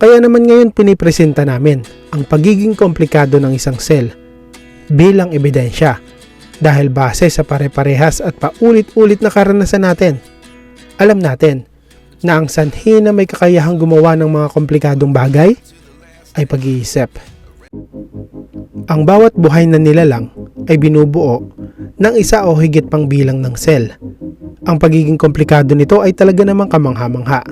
Kaya naman ngayon pinipresenta namin ang pagiging komplikado ng isang cell bilang ebidensya dahil base sa pare-parehas at paulit-ulit na karanasan natin. Alam natin na ang sanhi na may kakayahang gumawa ng mga komplikadong bagay ay pag-iisip. Ang bawat buhay na nilalang ay binubuo ng isa o higit pang bilang ng sel. Ang pagiging komplikado nito ay talaga namang kamangha-mangha.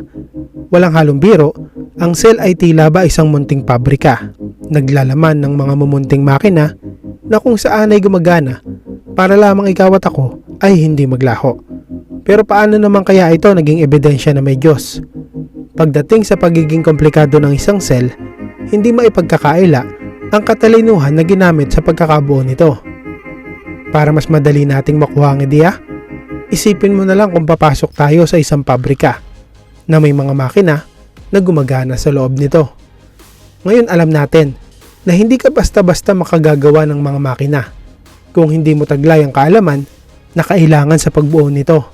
Walang halong biro, ang sel ay tila ba isang munting pabrika, naglalaman ng mga mumunting makina na kung saan ay gumagana para lamang ikaw at ako ay hindi maglaho. Pero paano naman kaya ito naging ebidensya na may Diyos? Pagdating sa pagiging komplikado ng isang sel, hindi maipagkakaila ang katalinuhan na ginamit sa pagkakabuo nito. Para mas madali nating makuha ang ideya, isipin mo na lang kung papasok tayo sa isang pabrika na may mga makina na gumagana sa loob nito. Ngayon alam natin na hindi ka basta-basta makagagawa ng mga makina kung hindi mo taglay ang kaalaman na kailangan sa pagbuo nito.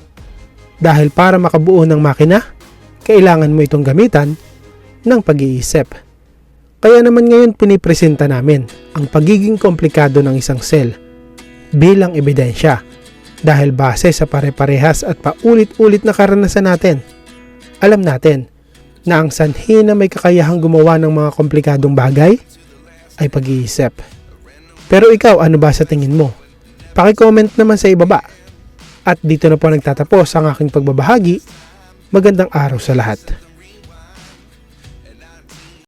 Dahil para makabuo ng makina, kailangan mo itong gamitan ng pag-iisip. Kaya naman ngayon pinipresenta namin ang pagiging komplikado ng isang cell bilang ebidensya dahil base sa pare-parehas at paulit-ulit na karanasan natin. Alam natin na ang sanhi na may kakayahang gumawa ng mga komplikadong bagay ay pag-iisip. Pero ikaw, ano ba sa tingin mo? Paki-comment naman sa ibaba. At dito na po nagtatapos ang aking pagbabahagi. Magandang araw sa lahat.